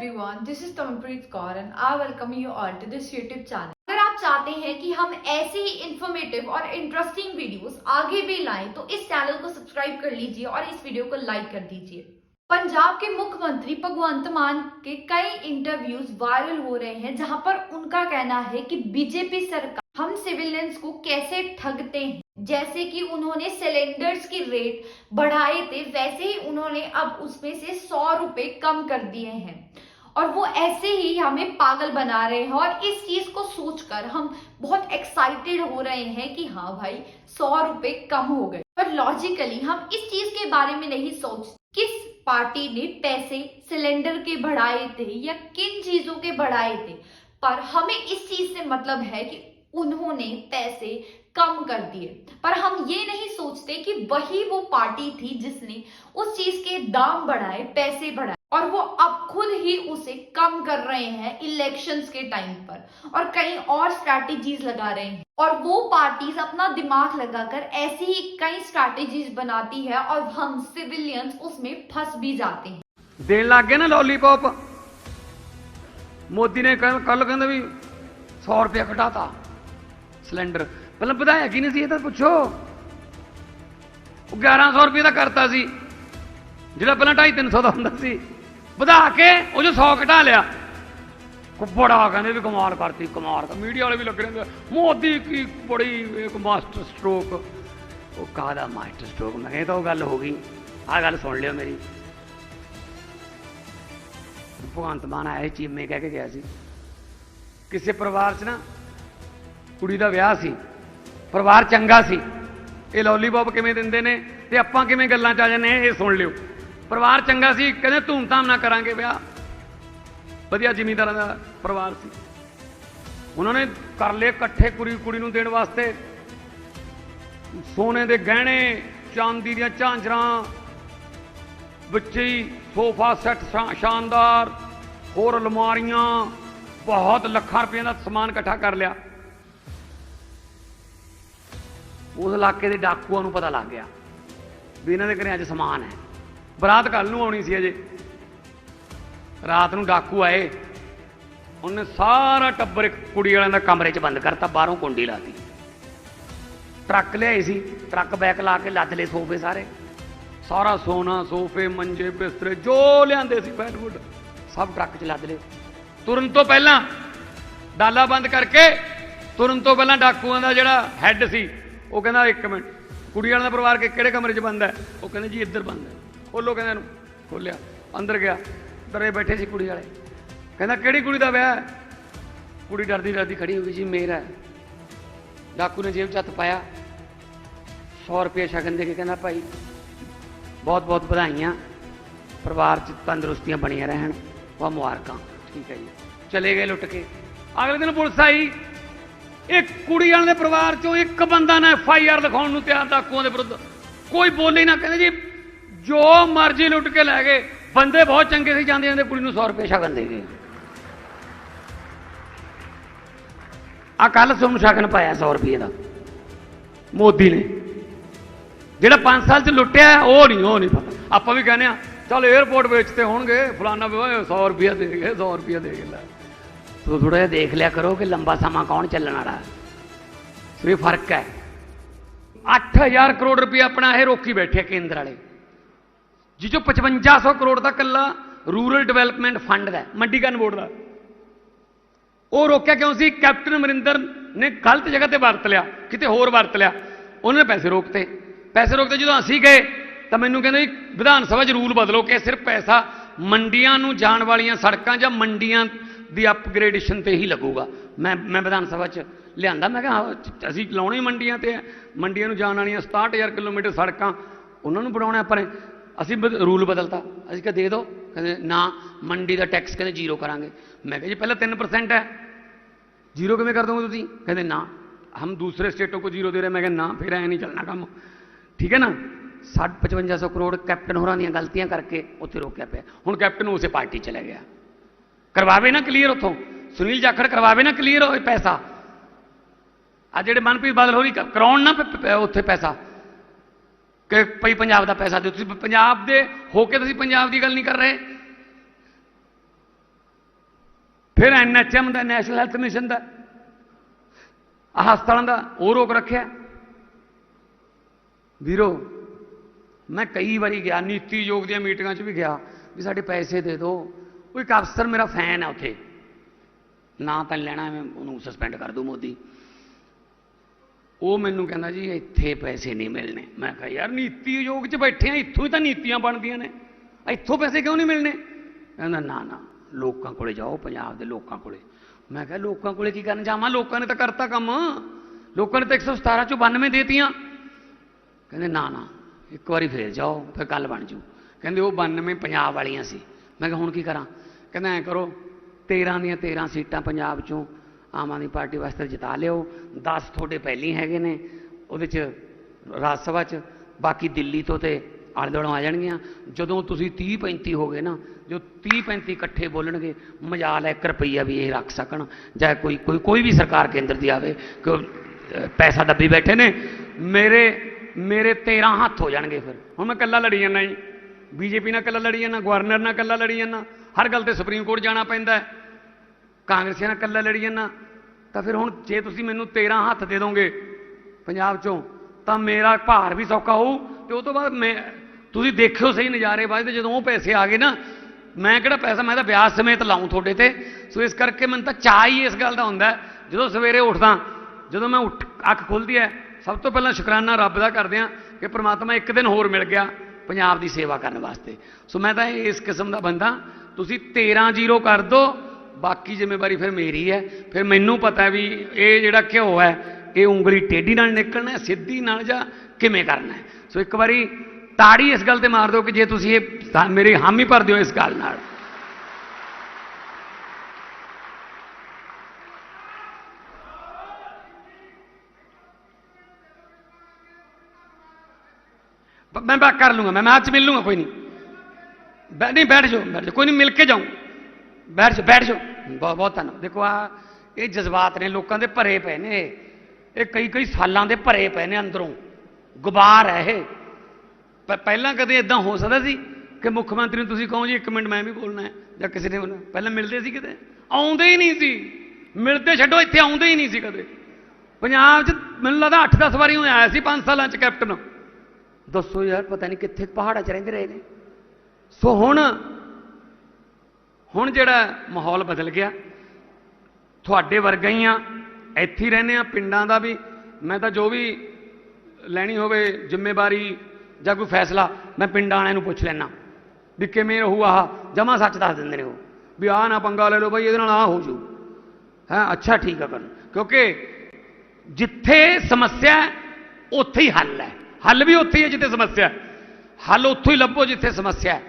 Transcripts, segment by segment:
everyone, this is Tamanpreet Kaur and I welcome you all to this YouTube channel. अगर आप चाहते हैं कि हम ऐसे ही इंफॉर्मेटिव और इंटरेस्टिंग वीडियोस आगे भी लाएँ तो इस चैनल को सब्सक्राइब कर लीजिए और इस वीडियो को लाइक कर दीजिए। पंजाब के मुख्यमंत्री भगवंत मान के कई इंटरव्यूज़ वायरल हो रहे हैं जहाँ पर उनका कहना है कि बीजेपी सरकार हम सिविलियंस को कैसे ठगते हैं। जैसे कि उन्होंने सिलेंडर्स की रेट बढ़ाए थे वैसे ही उन्होंने अब उसमें से सौ रुपए कम कर दिए हैं। और वो ऐसे ही हमें पागल बना रहे हैं और इस चीज़ को सोचकर हम बहुत एक्साइटेड हो रहे हैं कि हाँ भाई, सौ रुपए कम हो गए। पर लॉजिकली हम इस चीज़ के बारे में नहीं सोच, किस पार्टी ने पैसे सिलेंडर के बढ़ाए थे या किन चीज़ों के बढ़ाए थे। पर हमें इस चीज़ से मतलब है कि उन्होंने पैसे कम कर दिए। पर हम ये नहीं सोचते कि वही वो पार्टी थी जिसने उस चीज़ के दाम बढ़ाए, पैसे बढ़ाए। और वो अब खुद ही उसे कम कर रहे हैं इलेक्शंस के टाइम पर। और कई और स्ट्रैटेजीज लगा रहे हैं। और वो पार्टीज़ अपना दिमाग लगाकर ऐसी ही कई स्ट्रैटेजीज बनाती है और हम सिविलियंस उसमें फंस भी जाते हैं। देन लग गए ना लॉलीपॉप मोदी ने कल कल कहते भी सौ रुपया कटा था सिलेंडर। मतलब बताया कि नहीं सी तो पूछो। ग्यारह सौ रुपये का करता सी। ਜਿਹੜਾ ਪਹਿਲਾਂ 2.5 300 ਦਾ ਹੁੰਦਾ ਸੀ ਵਧਾ ਕੇ ਉਹ ਜੋ 100 ਘਟਾ ਲਿਆ। ਬੜਾ ਕਹਿੰਦੇ ਵੀ ਕਮਾਲ ਕਰਤੀ ਕਮਾਲ ਤਾਂ ਮੀਡੀਆ ਵਾਲੇ ਵੀ ਲੱਗ ਰਹੇ ਨੇ। ਮੋਦੀ ਕੀ ਬੜੀ ਇੱਕ ਮਾਸਟਰ ਸਟ੍ਰੋਕ ਉਹ ਕਾਹਦਾ ਮਾਸਟਰ ਸਟ੍ਰੋਕ ਮੈਂ ਕਿਹਾ ਇਹ ਤਾਂ ਉਹ ਗੱਲ ਹੋ ਗਈ। ਆਹ ਗੱਲ ਸੁਣ ਲਿਓ ਮੇਰੀ। ਭਗਵੰਤ ਮਾਨ ਆਇਆ ਸੀ ਚੀਮੇ ਕਹਿ ਕੇ ਗਿਆ ਸੀ। ਕਿਸੇ ਪਰਿਵਾਰ 'ਚ ਨਾ ਕੁੜੀ ਦਾ ਵਿਆਹ ਸੀ ਪਰਿਵਾਰ ਚੰਗਾ ਸੀ। ਇਹ ਲੋਲੀਪੌਪ ਕਿਵੇਂ ਦਿੰਦੇ ਨੇ ਤੇ ਆਪਾਂ ਕਿਵੇਂ ਗੱਲਾਂ 'ਚ ਆ ਜਾਂਦੇ ਹਾਂ, ਇਹ ਸੁਣ ਲਿਓ। ਪਰਿਵਾਰ ਚੰਗਾ ਸੀ, ਕਹਿੰਦੇ ਧੂਮਧਾਮ ਨਾਲ ਕਰਾਂਗੇ ਵਿਆਹ। ਵਧੀਆ ਜ਼ਿਮੀਂਦਾਰਾਂ ਦਾ ਪਰਿਵਾਰ ਸੀ। ਉਹਨਾਂ ਨੇ ਕਰ ਲਏ ਇਕੱਠੇ ਕੁੜੀ ਕੁੜੀ ਨੂੰ ਦੇਣ ਵਾਸਤੇ। ਸੋਨੇ ਦੇ ਗਹਿਣੇ, ਚਾਂਦੀ ਦੀਆਂ ਝਾਂਜਰਾਂ ਬੱਚੇ ਸੋਫਾ ਸੈੱਟ ਸ਼ਾ- ਸ਼ਾਨਦਾਰ, ਹੋਰ ਅਲਮਾਰੀਆਂ, ਬਹੁਤ ਲੱਖਾਂ ਰੁਪਏ ਦਾ ਸਮਾਨ ਇਕੱਠਾ ਕਰ ਲਿਆ। ਉਸ ਇਲਾਕੇ ਦੇ ਡਾਕੂਆਂ ਨੂੰ ਪਤਾ ਲੱਗ ਗਿਆ ਵੀ ਇਹਨਾਂ ਦੇ ਘਰੇ ਅੱਜ ਸਮਾਨ ਹੈ। ਬਰਾਤ ਕੱਲ ਨੂੰ ਆਉਣੀ ਸੀ ਅਜੇ। ਰਾਤ ਨੂੰ ਡਾਕੂ ਆਏ। ਉਹਨੇ ਸਾਰਾ ਟੱਬਰ ਇੱਕ ਕੁੜੀ ਵਾਲਿਆਂ ਦਾ ਕਮਰੇ 'ਚ ਬੰਦ ਕਰਤਾ, ਬਾਹਰੋਂ ਕੁੰਡੀ ਲਾਤੀ। ਟਰੱਕ ਲਿਆਏ ਸੀ, ਟਰੱਕ ਬੈਕ ਲਾ ਕੇ ਲੱਦ ਲਏ ਸੋਫੇ ਸਾਰੇ। ਸਾਰਾ ਸੋਨਾ, ਸੋਫੇ, ਮੰਜੇ, ਬਿਸਤਰੇ, ਜੋ ਲਿਆਂਦੇ ਸੀ ਬੈਡਵੁੱਡ ਸਭ ਟਰੱਕ 'ਚ ਲੱਦ ਲਏ ਤੁਰਨ ਤੋਂ ਪਹਿਲਾਂ ਡਾਲਾ ਬੰਦ ਕਰਕੇ, ਤੁਰਨ ਤੋਂ ਪਹਿਲਾਂ ਡਾਕੂਆਂ ਦਾ ਜਿਹੜਾ ਹੈੱਡ ਸੀ, ਉਹ ਕਹਿੰਦਾ, ਇੱਕ ਮਿੰਟ, ਕੁੜੀ ਵਾਲਿਆਂ ਦਾ ਪਰਿਵਾਰ ਕਿਹੜੇ ਕਮਰੇ 'ਚ ਬੰਦ ਹੈ? ਉਹ ਕਹਿੰਦੇ, ਜੀ, ਇੱਧਰ ਬੰਦ ਹੈ। ਖੋਲੋ ਕਹਿੰਦੇ ਇਹਨੂੰ। ਖੋਲਿਆ, ਅੰਦਰ ਗਿਆ ਡਰੇ ਬੈਠੇ ਸੀ ਕੁੜੀ ਵਾਲੇ। ਕਹਿੰਦਾ, ਕਿਹੜੀ ਕੁੜੀ ਦਾ ਵਿਆਹ ਕੁੜੀ ਡਰਦੀ ਡਰਦੀ ਖੜੀ ਹੋ ਗਈ ਜੀ ਮੇਰਾ ਹੈ। ਡਾਕੂ ਨੇ ਜੇਬ 'ਚ ਹੱਥ ਪਾਇਆ। 100 ਰੁਪਏ ਸ਼ਗਨ ਦੇ ਕੇ ਕਹਿੰਦਾ, ਭਾਈ, ਬਹੁਤ ਬਹੁਤ ਵਧਾਈਆਂ। ਪਰਿਵਾਰ 'ਚ ਤੰਦਰੁਸਤੀਆਂ ਬਣੀਆਂ ਰਹਿਣ। ਬਹੁਤ ਮੁਬਾਰਕਾਂ। ਠੀਕ ਹੈ ਜੀ। ਚਲੇ ਗਏ ਲੁੱਟ ਕੇ। ਅਗਲੇ ਦਿਨ ਪੁਲਿਸ ਆਈ। ਇੱਕ ਕੁੜੀ ਵਾਲੇ ਦੇ ਪਰਿਵਾਰ 'ਚੋਂ ਇੱਕ ਬੰਦਾ ਨਾ ਐਫ ਆਈ ਆਰ ਲਿਖਾਉਣ ਨੂੰ ਤਿਆਰ, ਡਾਕੂਆਂ ਦੇ ਵਿਰੁੱਧ। ਕੋਈ ਬੋਲੇ ਨਾ, ਕਹਿੰਦੇ ਜੀ ਜੋ ਮਰਜ਼ੀ ਲੁੱਟ ਕੇ ਲੈ ਗਏ, ਬੰਦੇ ਬਹੁਤ ਚੰਗੇ ਸੀ, ਜਾਂਦੇ ਜਾਂਦੇ ਕੁੜੀ ਨੂੰ 100 ਰੁਪਏ ਸ਼ਗਨ ਦੇ ਗਏ। ਆ ਕੱਲ ਸੋਨੂੰ ਸ਼ਗਨ ਪਾਇਆ 100 ਰੁਪਏ ਦਾ। ਮੋਦੀ ਨੇ। ਜਿਹੜਾ 5 ਸਾਲ ਚ ਲੁੱਟਿਆ, ਉਹ ਨਹੀਂ ਉਹ ਨਹੀਂ ਪਤਾ। ਆਪਾਂ ਵੀ ਕਹਿੰਦੇ ਆ ਚਲ 에어ਪੋਰਟ ਵੇਚਤੇ ਹੋਣਗੇ, ਫਲਾਨਾ ਵੀ ਓਏ 100 ਰੁਪਿਆ ਦੇ ਗਏ 100 ਰੁਪਿਆ ਦੇ ਗਏ, ਲੈ। ਤੋ ਥੋੜਾ ਜਿਹਾ ਦੇਖ ਲਿਆ ਕਰੋ ਕਿ ਲੰਬਾ ਸਮਾਂ ਕੌਣ ਚੱਲਣ ਵਾਲਾ ਇਹ ਫ਼ਰਕ ਹੈ। 8000 ਕਰੋੜ ਰੁਪਏ ਆਪਣਾ ਇਹ ਰੋਕੀ ਬੈਠੇ ਕੇਂਦਰ ਵਾਲੇ। ਜਿੱਚੋਂ 5500 ਕਰੋੜ ਦਾ ਕੱਲਾ ਰੂਰਲ ਡਿਵੈਲਪਮੈਂਟ ਫੰਡ ਦਾ ਹੈ, ਮੰਡੀਕਰਨ ਬੋਰਡ ਦਾ। ਉਹ ਰੋਕਿਆ ਕਿਉਂ ਸੀ? ਕੈਪਟਨ ਅਮਰਿੰਦਰ ਨੇ ਗਲਤ ਜਗ੍ਹਾ ਤੇ ਵਰਤ ਲਿਆ ਕਿਤੇ ਹੋਰ ਵਰਤ ਲਿਆ। ਉਹਨਾਂ ਨੇ ਪੈਸੇ ਰੋਕਤੇ। ਪੈਸੇ ਰੋਕਦੇ ਜਦੋਂ ਅਸੀਂ ਗਏ ਤਾਂ ਮੈਨੂੰ ਕਹਿੰਦੇ ਵੀ ਵਿਧਾਨ ਸਭਾ 'ਚ ਰੂਲ ਬਦਲੋ ਕਿ ਸਿਰਫ ਪੈਸਾ ਮੰਡੀਆਂ ਨੂੰ ਜਾਣ ਵਾਲੀਆਂ ਸੜਕਾਂ ਜਾਂ ਮੰਡੀਆਂ ਦੀ ਅਪਗ੍ਰੇਡੇਸ਼ਨ ਤੇ ਹੀ ਲੱਗੂਗਾ। ਮੈਂ ਮੈਂ ਵਿਧਾਨ ਸਭਾ 'ਚ ਲਿਆਂਦਾ ਮੈਂ ਕਿਹਾ ਅਸੀਂ ਲਾਉਣੇ ਮੰਡੀਆਂ ਤੇ ਮੰਡੀਆਂ ਨੂੰ ਜਾਣ ਵਾਲੀਆਂ 67000 ਕਿਲੋਮੀਟਰ ਸੜਕਾਂ ਉਹਨਾਂ ਨੂੰ ਬਣਾਉਣਾ ਆਪਾਂ ਅਸੀਂ ਬਦ- ਰੂਲ ਬਦਲਤਾ। ਅਸੀਂ ਕਿਹਾ, ਦੇ ਦਿਓ ਕਹਿੰਦੇ, ਨਾ, ਮੰਡੀ ਦਾ ਟੈਕਸ ਕਹਿੰਦੇ ਜ਼ੀਰੋ ਕਰਾਂਗੇ। ਮੈਂ ਕਿਹਾ, ਜੀ, ਪਹਿਲਾਂ 3% ਹੈ। ਜ਼ੀਰੋ ਕਿਵੇਂ ਕਰ ਦੋਗੇ ਤੁਸੀਂ? ਕਹਿੰਦੇ, ਨਾ। ਹਮ ਦੂਸਰੇ ਸਟੇਟੋਂ ਕੋ ਜ਼ੀਰੋ ਦੇ ਰਹੇ, ਮੈਂ ਕਿਹਾ, ਨਾ, ਫਿਰ ਐ ਨਹੀਂ ਚੱਲਣਾ ਕੰਮ। ਠੀਕ ਹੈ ਨਾ? 5500 ਕਰੋੜ ਕੈਪਟਨ ਹੋਰਾਂ ਦੀਆਂ ਗਲਤੀਆਂ ਕਰਕੇ ਉੱਥੇ ਰੋਕਿਆ ਪਿਆ। ਹੁਣ ਕੈਪਟਨ ਉਸੇ ਪਾਰਟੀ ਚਲਾ ਗਿਆ। ਕਰਵਾਵੇ ਨਾ ਕਲੀਅਰ ਉੱਥੋਂ। ਸੁਨੀਲ ਜਾਖੜ ਕਰਵਾਵੇ ਨਾ ਕਲੀਅਰ ਹੋਏ ਪੈਸਾ। ਆ ਜਿਹੜੇ ਮਨਪ੍ਰੀਤ ਬਾਦਲ ਹੋਰੀ ਕ- ਕਰਾਉਣ ਨਾ ਪ- ਉੱਥੇ ਪੈਸਾ। ਕਿ ਭਈ ਪੰਜਾਬ ਦਾ ਪੈਸਾ ਦਿਓ। ਤੁਸੀਂ ਪੰਜਾਬ ਦੇ ਹੋ ਕੇ ਤੁਸੀਂ ਪੰਜਾਬ ਦੀ ਗੱਲ ਨਹੀਂ ਕਰ ਰਹੇ। ਫਿਰ ਐਨਐਚਐਮ ਦਾ, ਨੈਸ਼ਨਲ ਹੈਲਥ ਮਿਸ਼ਨ ਦਾ ਹਸਪਤਾਲਾਂ ਦਾ ਉਹ ਰੋਕ ਰੱਖਿਆ। ਵੀਰੋ, ਮੈਂ ਕਈ ਵਾਰੀ ਗਿਆ, ਨੀਤੀ ਯੋਗ ਦੀਆਂ ਮੀਟਿੰਗਾਂ 'ਚ ਵੀ ਗਿਆ, ਵੀ ਸਾਡੇ ਪੈਸੇ ਦੇ ਦਿਓ। ਉਹ ਇੱਕ ਅਫਸਰ ਮੇਰਾ ਫੈਨ ਹੈ ਉੱਥੇ। ਨਾ ਤਾਂ ਲੈਣਾ ਮੈਂ ਉਹਨੂੰ ਸਸਪੈਂਡ ਕਰ ਦੂੰ ਮੋਦੀ। ਉਹ ਮੈਨੂੰ ਕਹਿੰਦਾ ਜੀ, ਇੱਥੇ ਪੈਸੇ ਨਹੀਂ ਮਿਲਣੇ। ਮੈਂ ਕਿਹਾ, ਯਾਰ ਨੀਤੀ ਆਯੋਗ 'ਚ ਬੈਠੇ ਆ, ਇੱਥੋਂ ਹੀ ਤਾਂ ਨੀਤੀਆਂ ਬਣਦੀਆਂ ਨੇ। ਇੱਥੋਂ ਪੈਸੇ ਕਿਉਂ ਨਹੀਂ ਮਿਲਣੇ? ਕਹਿੰਦਾ, ਨਾ ਨਾ, ਲੋਕਾਂ ਕੋਲੇ ਜਾਓ, ਪੰਜਾਬ ਦੇ ਲੋਕਾਂ ਕੋਲੇ। ਮੈਂ ਕਿਹਾ, ਲੋਕਾਂ ਕੋਲੇ ਕੀ ਕਰਨ ਜਾਵਾਂ? ਲੋਕਾਂ ਨੇ ਤਾਂ ਕਰਤਾ ਕੰਮ। ਲੋਕਾਂ ਨੇ ਤਾਂ 117 ਚੋਂ 92 ਦੇਤੀਆਂ। ਕਹਿੰਦੇ, ਨਾ ਨਾ, ਇੱਕ ਵਾਰੀ ਫੇਰ ਜਾਓ, ਫਿਰ ਕੱਲ ਬਣ ਜੂ। ਕਹਿੰਦੇ, ਉਹ 92 ਪੰਜਾਬ ਵਾਲੀਆਂ ਸੀ। ਮੈਂ ਕਿਹਾ, ਹੁਣ ਕੀ ਕਰਾਂ? ਕਹਿੰਦਾ, ਐ ਕਰੋ 13 ਦੀਆਂ 13 ਸੀਟਾਂ ਪੰਜਾਬ ਚੋਂ ਆਮ ਆਦਮੀ ਪਾਰਟੀ ਵਾਸਤੇ ਜਿਤਾ ਲਿਓ। 10 ਤੁਹਾਡੇ ਪਹਿਲੀ ਹੈਗੇ ਨੇ। ਉਹਦੇ ਚ ਰਾਜ ਸਭਾ ਚ। ਬਾਕੀ ਦਿੱਲੀ ਤੋਂ ਤੇ ਆਲੇ ਦੁਆਲੇ ਆ ਜਾਣਗੀਆਂ। ਜਦੋਂ ਤੁਸੀਂ 30 35 ਹੋ ਗਏ ਨਾ ਜੋ 30 35 ਇਕੱਠੇ ਬੋਲਣਗੇ ਮਜਾਲ ਹੈ 1 ਰੁਪਈਆ ਵੀ ਇਹ ਰੱਖ ਸਕਣ। ਜਾਂ ਕੋਈ ਕੋਈ ਕੋਈ ਵੀ ਸਰਕਾਰ ਕੇਂਦਰ ਦੀ ਆਵੇ ਕਿ ਉਹ, ਪੈਸਾ ਦੱਬੀ ਬੈਠੇ ਨੇ। ਮੇਰੇ ਮੇਰੇ 13 ਹੱਥ ਹੋ ਜਾਣਗੇ ਫਿਰ। ਹੁਣ ਮੈਂ ਇਕੱਲਾ ਲੜੀ ਜਾਂਦਾ ਜੀ। ਬੀਜੇਪੀ ਨਾਲ ਇਕੱਲਾ ਲੜੀ ਜਾਂਦਾ ਗਵਰਨਰ ਨਾਲ ਇਕੱਲਾ ਲੜੀ ਜਾਂਦਾ। ਹਰ ਗੱਲ ਤੇ ਸੁਪਰੀਮ ਕੋਰਟ ਜਾਣਾ ਪੈਂਦਾ ਹੈ। ਕਾਂਗਰਸੀਆਂ ਨਾਲ ਇਕੱਲਾ ਲੜੀ ਜਾਂਦਾ, ਤਾਂ ਫਿਰ ਹੁਣ ਜੇ ਤੁਸੀਂ ਮੈਨੂੰ 13 ਹੱਥ ਦੇ ਦੋਗੇ ਪੰਜਾਬ ਚੋਂ, ਤਾਂ ਮੇਰਾ ਭਾਰ ਵੀ ਸੌਖਾ ਹੋਊ ਤੇ ਉਹ ਤੋਂ ਬਾਅਦ ਮੈਂ, ਤੁਸੀਂ ਦੇਖਿਓ ਸਹੀ ਨਜ਼ਾਰੇ ਬਾਅਦ ਜਦੋਂ ਉਹ ਪੈਸੇ ਆ ਗਏ ਨਾ, ਮੈਂ ਕਿਹੜਾ ਪੈਸਾ, ਮੈਂ ਤਾਂ ਵਿਆਜ ਸਮੇਤ ਲਾਉਂ ਤੁਹਾਡੇ ਤੇ। ਸੋ ਇਸ ਕਰਕੇ ਮੈਨੂੰ ਤਾਂ ਚਾਹ ਹੀ ਇਸ ਗੱਲ ਦਾ ਹੁੰਦਾ ਜਦੋਂ ਸਵੇਰੇ ਉੱਠਦਾ, ਜਦੋਂ ਮੈਂ ਉੱਠ, ਅੱਖ ਖੁੱਲਦੀ ਹੈ, ਸਭ ਤੋਂ ਪਹਿਲਾਂ ਸ਼ੁਕਰਾਨਾ ਰੱਬ ਦਾ ਕਰਦੇ ਆ ਕਿ ਪ੍ਰਮਾਤਮਾ ਇੱਕ ਦਿਨ ਹੋਰ ਮਿਲ ਗਿਆ ਪੰਜਾਬ ਦੀ ਸੇਵਾ ਕਰਨ ਵਾਸਤੇ। ਸੋ ਮੈਂ ਤਾਂ ਇਸ ਕਿਸਮ ਦਾ ਬੰਦਾ, ਤੁਸੀਂ 13 ਜ਼ੀਰੋ ਕਰ ਦੋ ਬਾਕੀ ਜ਼ਿੰਮੇਵਾਰੀ ਫਿਰ ਮੇਰੀ ਹੈ। ਫਿਰ ਮੈਨੂੰ ਪਤਾ ਵੀ ਇਹ ਜਿਹੜਾ ਘਿਓ ਹੈ, ਇਹ ਉਂਗਲੀ ਟੇਢੀ ਨਾਲ ਨਿਕਲਣਾ ਸਿੱਧੀ ਨਾਲ ਜਾਂ ਕਿਵੇਂ ਕਰਨਾ ਸੋ ਇੱਕ ਵਾਰੀ ਤਾੜੀ ਇਸ ਗੱਲ ਤੇ ਮਾਰ ਦਿਓ ਕਿ ਜੇ ਤੁਸੀਂ ਇਹ ਮੇਰੀ ਹਾਮੀ ਭਰ ਦਿਓ ਇਸ ਗੱਲ ਨਾਲ। ਬ- ਮੈਂ ਬਾਤ ਕਰ ਲੂੰਗਾ, ਮੈਂ ਮੈਂ ਅੱਜ ਮਿਲ ਲੂੰਗਾ, ਕੋਈ ਨਹੀਂ। ਬੈ- ਨਹੀਂ, ਬੈਠ ਜਾਓ ਬੈਠ ਜਾਓ, ਕੋਈ ਨਹੀਂ, ਮਿਲ ਕੇ ਜਾਊਂ। ਬੈਠ ਜਾ ਬੈਠ ਜਾਓ। ਬਹੁਤ ਬਹੁਤ ਧੰਨਵਾਦ। ਦੇਖੋ ਆ ਇਹ ਜਜ਼ਬਾਤ ਨੇ ਲੋਕਾਂ ਦੇ ਭਰੇ ਪਏ ਨੇ। ਇਹ। ਕਈ ਕਈ ਸਾਲਾਂ ਦੇ ਭਰੇ ਪਏ ਨੇ ਅੰਦਰੋਂ। ਗੁਬਾਰ ਹੈ ਇਹ। ਪ- ਪਹਿਲਾਂ ਕਦੇ ਇਦਾਂ ਹੋ ਸਕਦਾ ਸੀ ਕਿ ਮੁੱਖ ਮੰਤਰੀ ਨੂੰ ਤੁਸੀਂ ਕਹੋ ਜੀ, ਇੱਕ ਮਿੰਟ ਮੈਂ ਵੀ ਬੋਲਣਾ ਹੈ, ਜਾਂ ਕਿਸੇ ਨੇ ਬੋਲਣਾ ਪਹਿਲਾਂ ਮਿਲਦੇ ਸੀ ਕਿਤੇ? ਆਉਂਦੇ ਹੀ ਨਹੀਂ ਸੀ। ਮਿਲਦੇ ਛੱਡੋ, ਇੱਥੇ ਆਉਂਦੇ ਹੀ ਨਹੀਂ ਸੀ ਕਦੇ। ਪੰਜਾਬ 'ਚ ਮੈਨੂੰ ਲੱਗਦਾ 8-10 ਵਾਰੀ ਉਹ ਆਇਆ ਸੀ 5 ਸਾਲਾਂ 'ਚ ਕੈਪਟਨ। ਦੱਸੋ ਯਾਰ, ਪਤਾ ਨਹੀਂ ਕਿੱਥੇ ਪਹਾੜਾਂ 'ਚ ਰਹਿੰਦੇ ਰਹੇ ਨੇ। ਸੋ ਹੁਣ ਹੁਣ ਜਿਹੜਾ ਮਾਹੌਲ ਬਦਲ ਗਿਆ, ਤੁਹਾਡੇ ਵਰਗਾ ਹੀ ਆ, ਇੱਥੇ ਹੀ ਰਹਿੰਦੇ ਆ, ਪਿੰਡਾਂ ਦਾ ਵੀ। ਮੈਂ ਤਾਂ ਜੋ ਵੀ ਲੈਣੀ ਹੋਵੇ ਜ਼ਿੰਮੇਵਾਰੀ ਜਾਂ ਕੋਈ ਫੈਸਲਾ, ਮੈਂ ਪਿੰਡਾਂ ਵਾਲਿਆਂ ਨੂੰ ਪੁੱਛ ਲੈਣਾ ਵੀ ਕਿਵੇਂ ਰਹੂ ਆਹ? ਜਮਾ ਸੱਚ ਦੱਸ ਦਿੰਦੇ ਨੇ ਉਹ। ਵੀ ਆਹ ਨਾ ਪੰਗਾ ਲੈ ਲਓ ਬਈ, ਇਹਦੇ ਨਾਲ ਆਹ ਹੋ ਜੂ ਹਾਂ, ਅੱਛਾ, ਠੀਕ ਆ ਕਰਨ ਕਿਉਂਕਿ ਜਿੱਥੇ ਸਮੱਸਿਆ ਉੱਥੇ ਹੀ ਹੱਲ ਹੈ। ਹੱਲ ਵੀ ਉੱਥੇ ਹੀ ਹੈ ਜਿੱਥੇ ਸਮੱਸਿਆ ਹੱਲ ਉੱਥੋਂ ਹੀ ਲੱਭੋ ਜਿੱਥੇ ਸਮੱਸਿਆ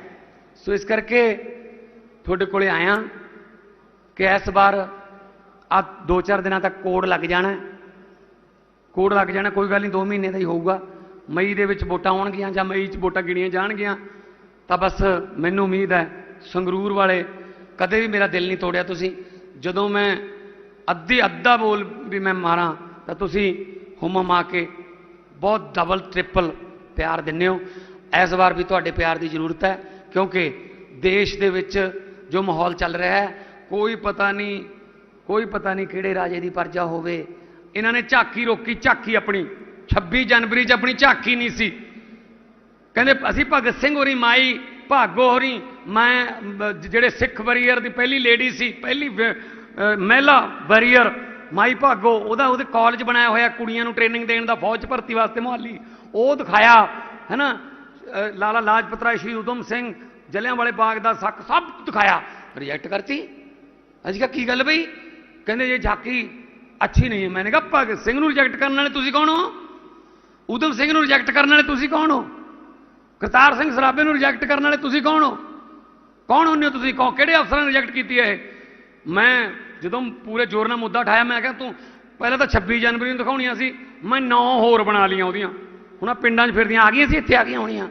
ਸੋ ਇਸ ਕਰਕੇ ਤੁਹਾਡੇ ਕੋਲੇ ਆਇਆ ਕਿ ਇਸ ਵਾਰ ਆ ਦੋ ਚਾਰ ਦਿਨਾਂ ਤੱਕ ਕੋਡ ਲੱਗ ਜਾਣਾ ਹੈ। ਕੋਡ ਲੱਗ ਜਾਣਾ, ਕੋਈ ਗੱਲ ਨਹੀਂ 2 ਮਹੀਨੇ ਦਾ ਹੀ ਹੋਊਗਾ। ਮਈ ਦੇ ਵਿੱਚ ਵੋਟਾਂ ਆਉਣਗੀਆਂ ਜਾਂ ਮਈ 'ਚ ਵੋਟਾਂ ਗਿਣੀਆਂ ਜਾਣਗੀਆਂ, ਤਾਂ ਬਸ ਮੈਨੂੰ ਉਮੀਦ ਹੈ ਸੰਗਰੂਰ ਵਾਲੇ ਕਦੇ ਵੀ ਮੇਰਾ ਦਿਲ ਨਹੀਂ ਤੋੜਿਆ ਤੁਸੀਂ। ਜਦੋਂ ਮੈਂ ਅੱਧੀ ਅੱਧਾ ਬੋਲ ਵੀ ਮੈਂ ਮਾਰਾਂ, ਤਾਂ ਤੁਸੀਂ ਹੁਮਮ ਆ ਕੇ ਬਹੁਤ ਡਬਲ ਟ੍ਰਿਪਲ ਪਿਆਰ ਦਿੰਦੇ ਹੋ। ਇਸ ਵਾਰ ਵੀ ਤੁਹਾਡੇ ਪਿਆਰ ਦੀ ਜ਼ਰੂਰਤ ਹੈ, ਕਿਉਂਕਿ ਦੇਸ਼ ਦੇ ਵਿੱਚ ਜੋ ਮਾਹੌਲ ਚੱਲ ਰਿਹਾ ਹੈ, ਕੋਈ ਪਤਾ ਨਹੀਂ, ਕੋਈ ਪਤਾ ਨਹੀਂ ਕਿਹੜੇ ਰਾਜੇ ਦੀ ਪਰਜਾ ਹੋਵੇ। ਇਹਨਾਂ ਨੇ ਝਾਕੀ ਰੋਕੀ, ਝਾਕੀ ਆਪਣੀ। 26 ਜਨਵਰੀ 'ਚ ਆਪਣੀ ਝਾਕੀ ਨਹੀਂ ਸੀ। ਕਹਿੰਦੇ ਅਸੀਂ ਭਗਤ ਸਿੰਘ ਹੋਰੀ, ਮਾਈ ਭਾਗੋ ਹੋਰੀ, ਮੈਂ ਜਿਹੜੇ ਸਿੱਖ ਵਰੀਅਰ ਦੀ ਪਹਿਲੀ ਲੇਡੀ ਸੀ, ਪਹਿਲੀ ਮਹਿਲਾ ਵਰੀਅਰ ਮਾਈ ਭਾਗੋ, ਉਹਦਾ ਉਹਦੇ ਕਾਲਜ ਬਣਾਇਆ ਹੋਇਆ, ਕੁੜੀਆਂ ਨੂੰ ਟ੍ਰੇਨਿੰਗ ਦੇਣ ਦਾ ਫੌਜ ਭਰਤੀ ਵਾਸਤੇ ਮੁਹਾਲੀ। ਉਹ ਦਿਖਾਇਆ, ਹੈਨਾ ਅਹ ਲਾਲਾ ਲਾਜਪਤ ਰਾਏ, ਸ਼੍ਰੀ ਉਦਮ ਸਿੰਘ ਜਲਿਆਂ ਵਾਲੇ ਬਾਗ ਦਾ ਸੱਕ ਸਭ ਦਿਖਾਇਆ। ਰਿਜੈਕਟ ਕਰਤੀ। ਅਸੀਂ ਕਿਹਾ, ਕੀ ਗੱਲ ਬਈ? ਕਹਿੰਦੇ ਜੇ ਝਾਕੀ ਅੱਛੀ ਨਹੀਂ ਹੈ। ਮੈਨੇ ਕਿਹਾ ਭਗਤ ਸਿੰਘ ਨੂੰ ਰਿਜੈਕਟ ਕਰਨ ਵਾਲੇ ਤੁਸੀਂ ਕੌਣ ਹੋ? ਉਦਮ ਸਿੰਘ ਨੂੰ ਰਿਜੈਕਟ ਕਰਨ ਵਾਲੇ ਤੁਸੀਂ ਕੌਣ ਹੋ? ਕਰਤਾਰ ਸਿੰਘ ਸਰਾਭੇ ਨੂੰ ਰਿਜੈਕਟ ਕਰਨ ਵਾਲੇ ਤੁਸੀਂ ਕੌਣ ਹੋ? ਕੌਣ ਹੁੰਦੇ ਹੋ ਤੁਸੀਂ? ਕੌਣ ਕਿਹੜੇ ਅਫਸਰਾਂ ਨੇ ਰਿਜੈਕਟ ਕੀਤੀ ਹੈ ਇਹ? ਮੈਂ ਜਦੋਂ ਪੂਰੇ ਜ਼ੋਰ ਨਾਲ ਮੁੱਦਾ ਉਠਾਇਆ, ਮੈਂ ਕਿਹਾ, ਤੂੰ ਪਹਿਲਾਂ ਤਾਂ 26 ਜਨਵਰੀ ਨੂੰ ਦਿਖਾਉਣੀਆਂ ਸੀ। ਮੈਂ 9 ਹੋਰ ਬਣਾ ਲਈਆਂ ਉਹਦੀਆਂ। ਹੁਣ ਆਹ ਪਿੰਡਾਂ 'ਚ ਫਿਰਦੀਆਂ, ਆ ਗਈਆਂ ਸੀ, ਇੱਥੇ ਆ ਗਈਆਂ ਹੋਣੀਆਂ।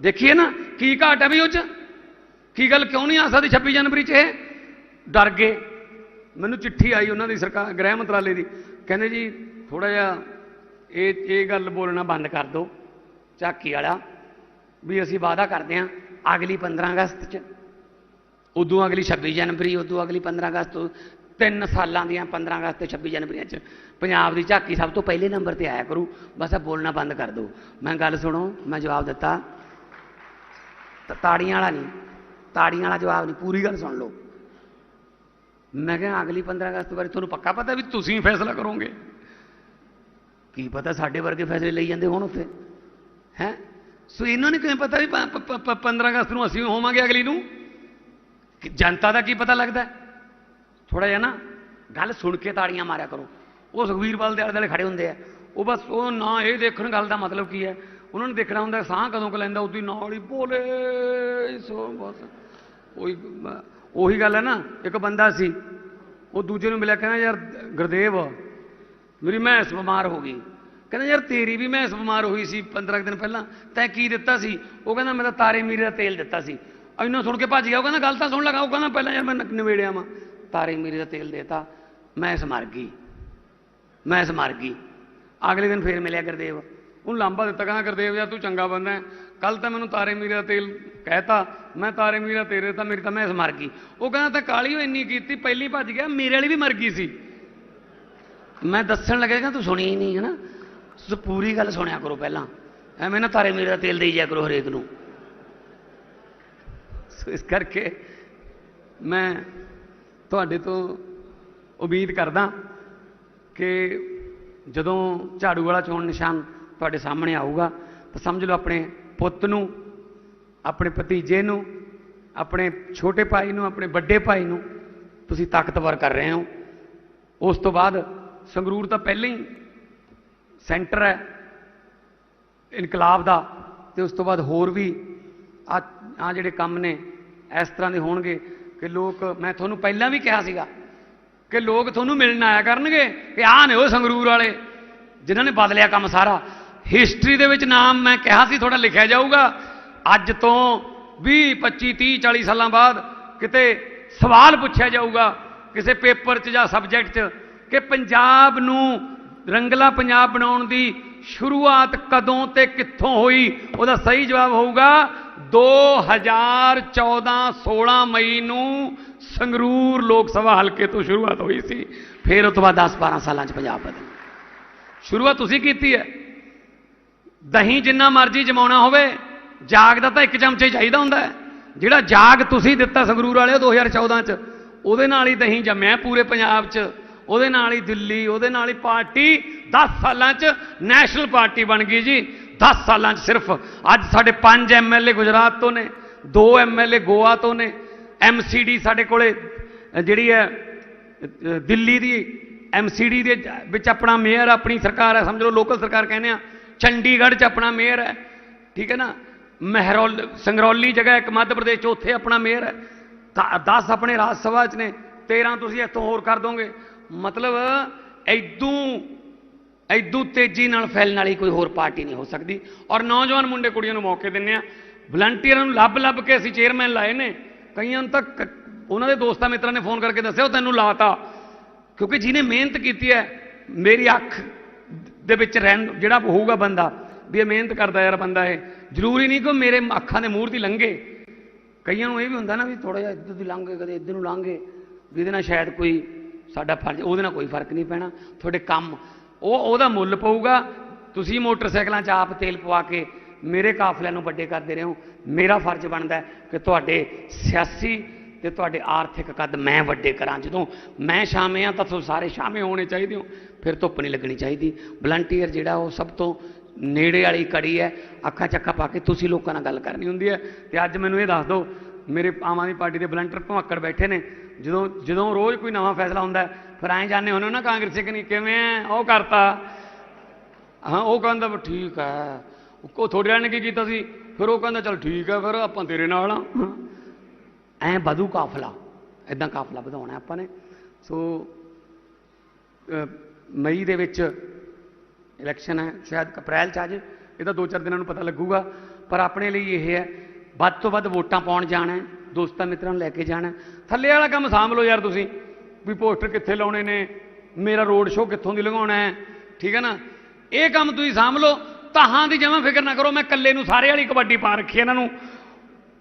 ਦੇਖੀਏ ਨਾ, ਕੀ ਘਾਟ ਹੈ ਵੀ ਉਹ 'ਚ? ਕੀ ਗੱਲ ਕਿਉਂ ਨਹੀਂ ਆ ਸਕਦੀ 26 ਜਨਵਰੀ 'ਚ ਇਹ? ਡਰ ਗਏ। ਮੈਨੂੰ ਚਿੱਠੀ ਆਈ ਉਹਨਾਂ ਦੀ ਸਰਕਾਰ, ਗ੍ਰਹਿ ਮੰਤਰਾਲੇ ਦੀ। ਕਹਿੰਦੇ ਜੀ ਥੋੜਾ ਜਿਹਾ ਇਹ ਇਹ ਗੱਲ ਬੋਲਣਾ ਬੰਦ ਕਰ ਦਿਓ, ਝਾਕੀ ਵਾਲਾ, ਵੀ ਅਸੀਂ ਵਾਅਦਾ ਕਰਦੇ ਹਾਂ ਅਗਲੀ 15 ਅਗਸਤ 'ਚ। ਉਦੋਂ ਅਗਲੀ 26 ਜਨਵਰੀ, ਉਦੋਂ ਅਗਲੀ 15 ਅਗਸਤ, ਤਿੰਨ ਸਾਲਾਂ ਦੀਆਂ 15 ਅਗਸਤ ਤੇ 26 ਜਨਵਰੀਆਂ 'ਚ। ਪੰਜਾਬ ਦੀ ਝਾਕੀ ਸਭ ਤੋਂ ਪਹਿਲੇ ਨੰਬਰ ਤੇ ਆਇਆ ਕਰੂ। ਬਸ ਆ ਬੋਲਣਾ ਬੰਦ ਕਰ ਦਿਓ। ਮੈਂ ਗੱਲ ਸੁਣੋ, ਮੈਂ ਜਵਾਬ ਦਿੱਤਾ। ਤਾੜੀਆਂ ਵਾਲਾ ਨਹੀਂ। ਤਾੜੀਆਂ ਵਾਲਾ ਜਵਾਬ ਨਹੀਂ। ਪੂਰੀ ਗੱਲ ਸੁਣ ਲਓ। ਮੈਂ ਕਿਹਾ ਅਗਲੀ 15 ਅਗਸਤ ਬਾਰੇ ਤੁਹਾਨੂੰ ਪੱਕਾ ਪਤਾ ਵੀ ਤੁਸੀਂ ਫੈਸਲਾ ਕਰੋਗੇ? ਕੀ ਪਤਾ ਸਾਡੇ ਵਰਗੇ ਫੈਸਲੇ ਲਈ ਜਾਂਦੇ ਹੋਣ ਉੱਥੇ? ਹੈ? ਸੋ ਇਹਨਾਂ ਨੇ ਕਿਵੇਂ ਪਤਾ ਵੀ ਪ- 15 ਅਗਸਤ ਨੂੰ ਅਸੀਂ ਹੋਵਾਂਗੇ ਅਗਲੀ ਨੂੰ? ਕਿ ਜਨਤਾ ਦਾ ਕੀ ਪਤਾ ਲੱਗਦਾ? ਥੋੜਾ ਜਿਹਾ ਨਾ ਗੱਲ ਸੁਣ ਕੇ ਤਾੜੀਆਂ ਮਾਰਿਆ ਕਰੋ। ਉਹ ਸੁਖਵੀਰ ਬਲ ਦੇ ਆਲੇ ਦੁਆਲੇ ਖੜੇ ਹੁੰਦੇ ਆ। ਉਹ ਬਸ ਉਹ ਨਾ ਇਹ ਦੇਖਣ ਗੱਲ ਦਾ ਮਤਲਬ ਕੀ ਹੈ? ਉਹਨਾਂ ਨੂੰ ਦੇਖਣਾ ਹੁੰਦਾ ਸਾਹ ਕਦੋਂ ਕੁ ਲੈਂਦਾ ਉਦੋਂ ਨਾਲ ਹੀ ਬੋਲੇ, ਸੋ ਬਸ। ਉਹੀ ਉਹੀ ਗੱਲ ਹੈ ਨਾ, ਇੱਕ ਬੰਦਾ ਸੀ, ਉਹ ਦੂਜੇ ਨੂੰ ਮਿਲਿਆ, ਕਹਿੰਦਾ, ਯਾਰ, ਗੁਰਦੇਵ, ਮੇਰੀ ਮੈਂਸ ਬਿਮਾਰ ਹੋ ਗਈ। ਕਹਿੰਦਾ, ਯਾਰ, ਤੇਰੀ ਵੀ ਮੈਂਸ ਬਿਮਾਰ ਹੋਈ ਸੀ 15 ਕੁ ਦਿਨ ਪਹਿਲਾਂ, ਤੈਂ ਕੀ ਦਿੱਤਾ ਸੀ? ਉਹ ਕਹਿੰਦਾ, ਮੈਂ ਤਾਂ ਤਾਰੇ ਮੀਰੇ ਦਾ ਤੇਲ ਦਿੱਤਾ ਸੀ। ਇਹਨੂੰ ਸੁਣ ਕੇ ਭੱਜ ਗਿਆ, ਉਹ ਕਹਿੰਦਾ, ਗੱਲ ਤਾਂ ਸੁਣ ਲਗਾ। ਉਹ ਕਹਿੰਦਾ, ਪਹਿਲਾਂ ਯਾਰ, ਮੈਂ ਨ- ਨਿਬੇੜਿਆ ਵਾਂ। ਤਾਰੇ ਮੀਰੇ ਦਾ ਤੇਲ ਦੇਤਾ, ਮੈਂਸ ਮਰ ਗਈ, ਮੈਂਸ ਮਰ ਗਈ। ਅਗਲੇ ਦਿਨ ਫੇਰ ਮਿਲਿਆ ਗੁਰਦੇਵ। ਉਹ ਲਾਂਬਾ ਦਿੱਤਾ, ਕਹਿੰਦਾ ਗੁਰਦੇਵ ਯਾਰ ਤੂੰ ਚੰਗਾ ਬੰਦਾ ਹੈ। ਕੱਲ ਤਾਂ ਮੈਨੂੰ ਤਾਰੇ ਮੀਰੇ ਦਾ ਤੇਲ ਕਹਿਤਾ, ਮੈਂ ਤਾਰੇ ਮੀਰਾ ਤੇਰੇ ਤਾਂ ਮੇਰੀ ਤਾਂ ਮੈਂਸ ਮਰ ਗਈ। ਉਹ ਕਹਿੰਦਾ ਤਾਂ ਕਾਲੀ ਉਹ ਇੰਨੀ ਕੀਤੀ, ਪਹਿਲੀ ਭੱਜ ਗਿਆ, ਮੇਰੇ ਵਾਲੀ ਵੀ ਮਰ ਗਈ ਸੀ। ਮੈਂ ਦੱਸਣ ਲੱਗਿਆ ਕਿ ਤੂੰ ਸੁਣੀ ਹੀ ਨਹੀਂ ਹੈ ਨਾ ਤੁਸੀਂ ਪੂਰੀ ਗੱਲ ਸੁਣਿਆ ਕਰੋ ਪਹਿਲਾਂ। ਐਵੇਂ ਨਾ ਤਾਰੇ ਮੇਰੇ ਦਾ ਤੇਲ ਦੇਈ ਜਾ ਕਰੋ ਹਰੇਕ ਨੂੰ। ਸੋ ਇਸ ਕਰਕੇ ਮੈਂ ਤੁਹਾਡੇ ਤੋਂ ਉਮੀਦ ਕਰਦਾ ਕਿ ਜਦੋਂ ਝਾੜੂ ਵਾਲਾ ਚੋਣ ਨਿਸ਼ਾਨ ਤੁਹਾਡੇ ਸਾਹਮਣੇ ਆਊਗਾ, ਤਾਂ ਸਮਝ ਲਓ ਆਪਣੇ ਪੁੱਤ ਨੂੰ, ਆਪਣੇ ਭਤੀਜੇ ਨੂੰ, ਆਪਣੇ ਛੋਟੇ ਭਾਈ ਨੂੰ, ਆਪਣੇ ਵੱਡੇ ਭਾਈ ਨੂੰ ਤੁਸੀਂ ਤਾਕਤਵਰ ਕਰ ਰਹੇ ਹੋ। ਉਸ ਤੋਂ ਬਾਅਦ ਸੰਗਰੂਰ ਤਾਂ ਪਹਿਲਾਂ ਹੀ ਸੈਂਟਰ ਹੈ ਇਨਕਲਾਬ ਦਾ, ਤੇ ਉਸ ਤੋਂ ਬਾਅਦ ਹੋਰ ਵੀ ਆ ਆ ਜਿਹੜੇ ਕੰਮ ਨੇ, ਇਸ ਤਰ੍ਹਾਂ ਦੇ ਹੋਣਗੇ ਕਿ ਲੋਕ, ਮੈਂ ਤੁਹਾਨੂੰ ਪਹਿਲਾਂ ਵੀ ਕਿਹਾ ਸੀਗਾ ਕਿ ਲੋਕ ਤੁਹਾਨੂੰ ਮਿਲਣ ਆਇਆ ਕਰਨਗੇ ਕਿ ਆਹ ਨੇ ਉਹ ਸੰਗਰੂਰ ਵਾਲੇ, ਜਿਨ੍ਹਾਂ ਨੇ ਬਦਲਿਆ ਕੰਮ ਸਾਰਾ। ਹਿਸਟਰੀ ਦੇ ਵਿੱਚ ਨਾਮ ਮੈਂ ਕਿਹਾ ਸੀ ਥੋੜਾ ਲਿਖਿਆ ਜਾਊਗਾ। ਅੱਜ ਤੋਂ 20 25 30 40 ਸਾਲਾਂ ਬਾਅਦ ਕਿਤੇ ਸਵਾਲ ਪੁੱਛਿਆ ਜਾਊਗਾ, ਕਿਸੇ ਪੇਪਰ 'ਚ ਜਾਂ ਸਬਜੈਕਟ 'ਚ, ਕਿ ਪੰਜਾਬ ਨੂੰ ਰੰਗਲਾ ਪੰਜਾਬ ਬਣਾਉਣ ਦੀ ਸ਼ੁਰੂਆਤ ਕਦੋਂ ਤੇ ਕਿੱਥੋਂ ਹੋਈ? ਉਹਦਾ ਸਹੀ ਜਵਾਬ ਹੋਊਗਾ 2014 16 ਮਈ ਨੂੰ ਸੰਗਰੂਰ ਲੋਕ ਸਭਾ ਹਲਕੇ ਤੋਂ ਸ਼ੁਰੂਆਤ ਹੋਈ ਸੀ। ਫਿਰ ਉਸ ਤੋਂ ਬਾਅਦ 10 12 ਸਾਲਾਂ 'ਚ ਪੰਜਾਬ ਬਦਲ। ਸ਼ੁਰੂਆਤ ਤੁਸੀਂ ਕੀਤੀ ਹੈ। ਦਹੀਂ ਜਿੰਨਾ ਮਰਜ਼ੀ ਜਮਾਉਣਾ ਹੋਵੇ, ਜਾਗ ਦਾ ਤਾਂ ਇੱਕ ਚਮਚੇ ਹੀ ਚਾਹੀਦਾ ਹੁੰਦਾ ਹੈ। ਜਿਹੜਾ ਜਾਗ ਤੁਸੀਂ ਦਿੱਤਾ ਸੰਗਰੂਰ ਵਾਲਿਓ 2014 ਚ, ਉਹਦੇ ਨਾਲ ਹੀ ਦਹੀਂ ਜੰਮਿਆ ਪੂਰੇ ਪੰਜਾਬ ਚ, ਉਹਦੇ ਨਾਲ ਹੀ ਦਿੱਲੀ, ਉਹਦੇ ਨਾਲ ਹੀ ਪਾਰਟੀ 10 ਸਾਲਾਂ ਚ ਨੈਸ਼ਨਲ ਪਾਰਟੀ ਬਣ ਗਈ ਜੀ। 10 ਸਾਲਾਂ ਚ ਸਿਰਫ। ਅੱਜ ਸਾਡੇ 5 ਐਮਐਲਏ ਗੁਜਰਾਤ ਤੋਂ ਨੇ 2 ਐਮਐਲਏ ਗੋਆ ਤੋਂ ਨੇ ਐਮਸੀਡੀ ਸਾਡੇ ਕੋਲੇ ਜਿਹੜੀ ਹੈ ਦਿੱਲੀ ਦੀ ਐਮਸੀਡੀ ਦੇ ਵਿੱਚ ਆਪਣਾ ਮੇਅਰ, ਆਪਣੀ ਸਰਕਾਰ ਹੈ, ਸਮਝ ਲਓ, ਲੋਕਲ ਸਰਕਾਰ ਕਹਿੰਦੇ ਆ। ਚੰਡੀਗੜ੍ਹ 'ਚ ਆਪਣਾ ਮੇਅਰ ਹੈ, ਠੀਕ ਹੈ ਨਾ? ਮਹਿਰੌਲ, ਸੰਗਰੌਲੀ ਜਗ੍ਹਾ ਇੱਕ ਮੱਧ ਪ੍ਰਦੇਸ਼ 'ਚ, ਉੱਥੇ ਆਪਣਾ ਮੇਅਰ ਹੈ। 10 ਆਪਣੇ ਰਾਜ ਸਭਾ 'ਚ ਨੇ 13 ਤੁਸੀਂ ਇੱਥੋਂ ਹੋਰ ਕਰ ਦੋਗੇ। ਮਤਲਬ ਐਦੂ ਐਦੂ ਤੇਜ਼ੀ ਨਾਲ ਫੈਲਣ ਵਾਲੀ ਕੋਈ ਹੋਰ ਪਾਰਟੀ ਨਹੀਂ ਹੋ ਸਕਦੀ। ਔਰ ਨੌਜਵਾਨ ਮੁੰਡੇ ਕੁੜੀਆਂ ਨੂੰ ਮੌਕੇ ਦਿੰਨੇ ਆ ਵਲੰਟੀਅਰਾਂ ਨੂੰ ਲੱਭ ਲੱਭ ਕੇ ਅਸੀਂ ਚੇਅਰਮੈਨ ਲਾਏ ਨੇ। ਕਈਆਂ ਨੂੰ ਤਾਂ ਕ- ਉਹਨਾਂ ਦੇ ਦੋਸਤਾਂ ਮਿੱਤਰਾਂ ਨੇ ਫੋਨ ਕਰਕੇ ਦੱਸਿਆ, ਉਹ ਤੈਨੂੰ ਲਾਤਾ। ਕਿਉਂਕਿ ਜਿਹਨੇ ਮਿਹਨਤ ਕੀਤੀ ਹੈ, ਮੇਰੀ ਅੱਖ ਦੇ ਵਿੱਚ ਰਹਿਣ ਜਿਹੜਾ ਹੋਊਗਾ ਬੰਦਾ, ਵੀ ਇਹ ਮਿਹਨਤ ਕਰਦਾ ਯਾਰ ਬੰਦਾ ਇਹ। ਜ਼ਰੂਰੀ ਨਹੀਂ ਕਿ ਮੇਰੇ ਅੱਖਾਂ ਦੇ ਮੂਹਰ ਦੀ ਲੰਘੇ। ਕਈਆਂ ਨੂੰ ਇਹ ਵੀ ਹੁੰਦਾ ਨਾ ਵੀ ਥੋੜਾ ਜਿਹਾ ਇੱਧਰ ਦੀ ਲੰਘੇ, ਕਦੇ ਇੱਧਰ ਨੂੰ ਲੰਘੇ, ਵੀ ਇਹਦੇ ਨਾਲ ਸ਼ਾਇਦ ਕੋਈ ਸਾਡਾ ਫਰਜ਼, ਉਹਦੇ ਨਾਲ ਕੋਈ ਫ਼ਰਕ ਨਹੀਂ ਪੈਣਾ। ਤੁਹਾਡੇ ਕੰਮ, ਉਹ, ਉਹਦਾ ਮੁੱਲ ਪਊਗਾ। ਤੁਸੀਂ ਮੋਟਰਸਾਈਕਲਾਂ 'ਚ ਆਪ ਤੇਲ ਪਵਾ ਕੇ ਮੇਰੇ ਕਾਫਲਿਆਂ ਨੂੰ ਵੱਡੇ ਕਰਦੇ ਰਹੇ। ਹੋ ਮੇਰਾ ਫਰਜ਼ ਬਣਦਾ ਕਿ ਤੁਹਾਡੇ ਸਿਆਸੀ ਤੇ ਤੁਹਾਡੇ ਆਰਥਿਕ ਕੱਦ ਮੈਂ ਵੱਡੇ ਕਰਾਂ? ਜਦੋਂ ਮੈਂ ਸ਼ਾਮੇ ਆ ਤਾਂ ਤੁਸੀਂ ਸਾਰੇ ਸ਼ਾਮੇ ਹੋਣੇ ਚਾਹੀਦੇ ਹੋ। ਫਿਰ ਧੁੱਪ ਨਹੀਂ ਲੱਗਣੀ ਚਾਹੀਦੀ। ਵਲੰਟੀਅਰ ਜਿਹੜਾ ਉਹ ਸਭ ਤੋਂ ਨੇੜੇ ਵਾਲੀ ਕੜੀ ਹੈ। ਅੱਖਾਂ ਚੱਕਾ ਪਾ ਕੇ ਤੁਸੀਂ ਲੋਕਾਂ ਨਾਲ ਗੱਲ ਕਰਨੀ ਹੁੰਦੀ ਹੈ। ਤੇ ਅੱਜ ਮੈਨੂੰ ਇਹ ਦੱਸ ਦਿਓ, ਮੇਰੇ ਆਮ ਆਦਮੀ ਪਾਰਟੀ ਦੇ ਵਲੰਟੀਅਰ ਭਮੱਕੜ ਬੈਠੇ ਨੇ। ਜਦੋਂ ਜਦੋਂ ਰੋਜ਼ ਕੋਈ ਨਵਾਂ ਫੈਸਲਾ ਹੁੰਦਾ ਫਿਰ ਐਂ ਜਾਣੇ ਹੁੰਦੇ ਹੋ ਨਾ ਕਾਂਗਰਸੀ ਕਿ ਨਹੀਂ, ਕਿਵੇਂ ਹੈ ਉਹ ਕਰਤਾ। ਹਾਂ, ਉਹ ਕਹਿੰਦਾ ਠੀਕ ਹੈ। ਉਹ ਥੋੜੇ ਵਾਲੇ ਨੇ ਕੀ ਕੀਤਾ ਸੀ? ਫਿਰ ਉਹ ਕਹਿੰਦਾ, ਚਲ ਠੀਕ ਹੈ, ਫਿਰ ਆਪਾਂ ਤੇਰੇ ਨਾਲ ਆ। ਐ ਵਧੂ ਕਾਫਲਾ ਇਦਾਂ ਕਾਫਲਾ ਵਧਾਉਣਾ ਆਪਾਂ ਨੇ। ਸੋ ਮਈ ਦੇ ਵਿੱਚ ਇਲੈਕਸ਼ਨ ਹੈ, ਸ਼ਾਇਦ ਅਪ੍ਰੈਲ ਚ ਆ ਜੇ ਇਹ ਤਾਂ ਦੋ ਚਾਰ ਦਿਨਾਂ ਨੂੰ ਪਤਾ ਲੱਗੂਗਾ, ਪਰ ਆਪਣੇ ਲਈ ਇਹ ਹੈ, ਵੱਧ ਤੋਂ ਵੱਧ ਵੋਟਾਂ ਪਾਉਣ ਜਾਣਾ ਦੋਸਤਾਂ ਮਿੱਤਰਾਂ ਨੂੰ ਲੈ ਕੇ ਜਾਣਾ ਥੱਲੇ ਵਾਲਾ ਕੰਮ ਸਾਂਭ ਲਓ ਯਾਰ ਤੁਸੀਂ, ਵੀ ਪੋਸਟਰ ਕਿੱਥੇ ਲਾਉਣੇ ਨੇ, ਮੇਰਾ ਰੋਡ ਸ਼ੋਅ ਕਿੱਥੋਂ ਦੀ ਲਗਾਉਣਾ ਹੈ, ਠੀਕ ਹੈ ਨਾ? ਇਹ ਕੰਮ ਤੁਸੀਂ ਸਾਂਭ ਲਓ ਤਾਹਾਂ ਦੀ ਜਮਾਂ ਫਿਕਰ ਨਾ ਕਰੋ, ਮੈਂ ਇਕੱਲੇ ਨੂੰ ਸਾਰੇ ਵਾਲੀ ਕਬੱਡੀ ਪਾ ਰੱਖੀ ਇਹਨਾਂ ਨੂੰ।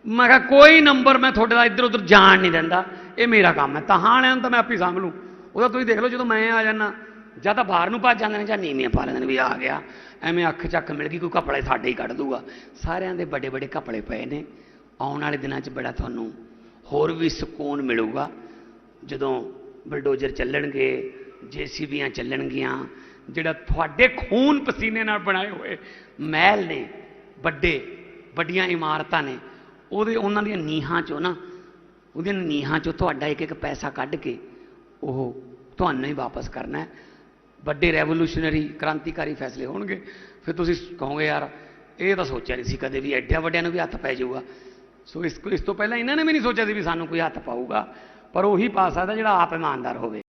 ਮੈਂ ਕਿਹਾ, ਕੋਈ ਨੰਬਰ ਮੈਂ ਤੁਹਾਡੇ ਦਾ ਇੱਧਰ ਉੱਧਰ ਜਾਣ ਨਹੀਂ ਦਿੰਦਾ। ਇਹ ਮੇਰਾ ਕੰਮ ਹੈ। ਤਾਂ ਵਾਲਿਆਂ ਨੂੰ ਤਾਂ ਮੈਂ ਆਪੇ ਸਾਂਭ ਲੂੰ। ਉਹਦਾ ਤੁਸੀਂ ਦੇਖ ਲਓ, ਜਦੋਂ ਮੈਂ ਆ ਜਾਣਾ ਜਾਂ ਤਾਂ ਬਾਹਰ ਨੂੰ ਭੱਜ ਜਾਂਦੇ ਨੇ, ਜਾਂ ਨੀਵੀਆਂ ਪਾ ਲੈਂਦੇ ਨੇ ਵੀ ਆ ਗਿਆ। ਐਵੇਂ ਅੱਖ ਚੱਕ ਮਿਲ ਗਈ, ਕੋਈ ਕਪੜੇ ਸਾਡੇ ਹੀ ਕੱਢ ਦੂਗਾ ਸਾਰਿਆਂ ਦੇ ਵੱਡੇ ਵੱਡੇ ਕਪੜੇ ਪਏ ਨੇ। ਆਉਣ ਵਾਲੇ ਦਿਨਾਂ 'ਚ ਬੜਾ ਤੁਹਾਨੂੰ ਹੋਰ ਵੀ ਸਕੂਨ ਮਿਲੂਗਾ। ਜਦੋਂ ਬਲਡੋਜ਼ਰ ਚੱਲਣਗੇ, ਜੀਸੀਬੀਆਂ ਚੱਲਣਗੀਆਂ, ਜਿਹੜਾ ਤੁਹਾਡੇ ਖੂਨ ਪਸੀਨੇ ਨਾਲ ਬਣਾਏ ਹੋਏ ਮਹਿਲ ਨੇ, ਵੱਡੇ, ਵੱਡੀਆਂ ਇਮਾਰਤਾਂ ਨੇ ਉਹਦੇ ਉਹਨਾਂ ਦੀਆਂ ਨੀਹਾਂ ਚੋਂ ਨਾ, ਉਹਦੀਆਂ ਨੀਹਾਂ ਚੋਂ ਤੁਹਾਡਾ ਇੱਕ ਇੱਕ ਪੈਸਾ ਕੱਢ ਕੇ ਉਹ ਤੁਹਾਨੂੰ ਹੀ ਵਾਪਸ ਕਰਨਾ ਹੈ। ਵੱਡੇ ਰੈਵੋਲੂਸ਼ਨਰੀ ਕ੍ਰਾਂਤੀਕਾਰੀ ਫੈਸਲੇ ਹੋਣਗੇ। ਫਿਰ ਤੁਸੀਂ ਕਹੋਗੇ, ਯਾਰ, ਇਹ ਤਾਂ ਸੋਚਿਆ ਨਹੀਂ ਸੀ ਕਦੇ ਵੀ, ਐਡਿਆਂ ਵੱਡਿਆਂ ਨੂੰ ਵੀ ਹੱਥ ਪੈ ਜਾਊਗਾ। ਸੋ ਇਸ ਇਸ ਤੋਂ ਪਹਿਲਾਂ ਇਹਨਾਂ ਨੇ ਵੀ ਨਹੀਂ ਸੋਚਿਆ ਸੀ ਵੀ ਸਾਨੂੰ ਕੋਈ ਹੱਥ ਪਾਊਗਾ, ਪਰ ਉਹੀ ਪਾ ਸਕਦਾ ਜਿਹੜਾ ਆਪ ਇਮਾਨਦਾਰ ਹੋਵੇ।